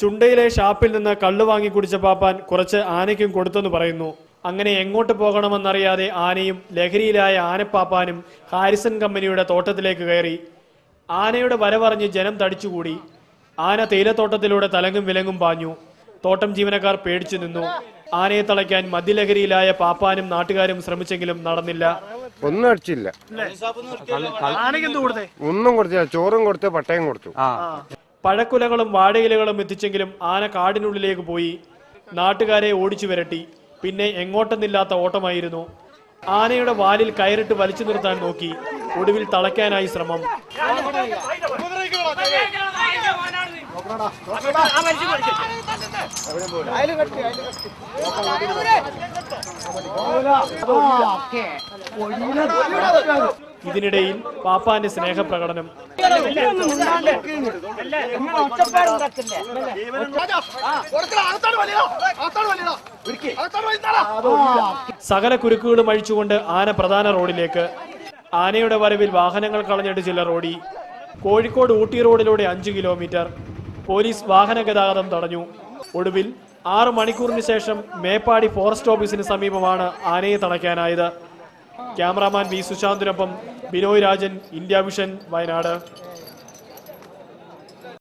ചുണ്ടയിലെ ഷാപ്പിൽ നിന്ന് കള്ളു വാങ്ങി കുടിച്ച പാപ്പാൻ കുറച്ച് ആനയ്ക്കും കൊടുത്തെന്ന് പറയുന്നു. അങ്ങനെ എങ്ങോട്ട് പോകണമെന്നറിയാതെ ആനയും ലഹരിയിലായ ആനപ്പാപ്പാനും ഹാരിസൺ കമ്പനിയുടെ തോട്ടത്തിലേക്ക് കയറി. ആനയുടെ വരവറിഞ്ഞ് ജനം തടിച്ചുകൂടി. ആന തേയിലത്തോട്ടത്തിലൂടെ തലങ്ങും വിലങ്ങും പാഞ്ഞു. തോട്ടം ജീവനക്കാർ പേടിച്ചു നിന്നു. ആനയെ തളയ്ക്കാൻ മദ്യലഹരിയിലായ പാപ്പാനും നാട്ടുകാരും ശ്രമിച്ചെങ്കിലും നടന്നില്ല. ഒന്നും അടിച്ചില്ല. ആനയ്ക്ക് കൊടുത്തേ? ഒന്നും കൊടുത്തില്ല. ചോറും കൊടുത്തു പട്ടയം കൊടുത്തു. പഴക്കുലകളും വാഴയിലകളും എത്തിച്ചെങ്കിലും ആന കാടിനുള്ളിലേക്ക് പോയി. നാട്ടുകാരെ ഓടിച്ചു വരട്ടി. പിന്നെ എങ്ങോട്ടെന്നില്ലാത്ത ഓട്ടമായിരുന്നു. ആനയുടെ വാലിൽ കയറിട്ട് വലിച്ചു നിർത്താൻ നോക്കി. ഒടുവിൽ തളയ്ക്കാനായി ശ്രമം. ഇതിനിടയിൽ പാപ്പാന്റെ സ്നേഹപ്രകടനം. സകല കുരുക്കുകളും അഴിച്ചുകൊണ്ട് ആന പ്രധാന റോഡിലേക്ക് ആനയുടെ വരവിൽ വാഹനങ്ങൾ കളഞ്ഞിട്ട് ചില റോഡി. കോഴിക്കോട് ഊട്ടി റോഡിലൂടെ അഞ്ചു കിലോമീറ്റർ. പോലീസ് വാഹന ഗതാഗതം തടഞ്ഞു. ഒടുവിൽ ആറ് മണിക്കൂറിന് ശേഷം മേപ്പാടി ഫോറസ്റ്റ് ഓഫീസിന് സമീപമാണ് ആനയെ തടയ്ക്കാനായത്. ക്യാമറാമാൻ വി സുശാന്തിനൊപ്പം ബിനോയ് രാജൻ ഇന്ത്യ വിഷൻ വയനാട്.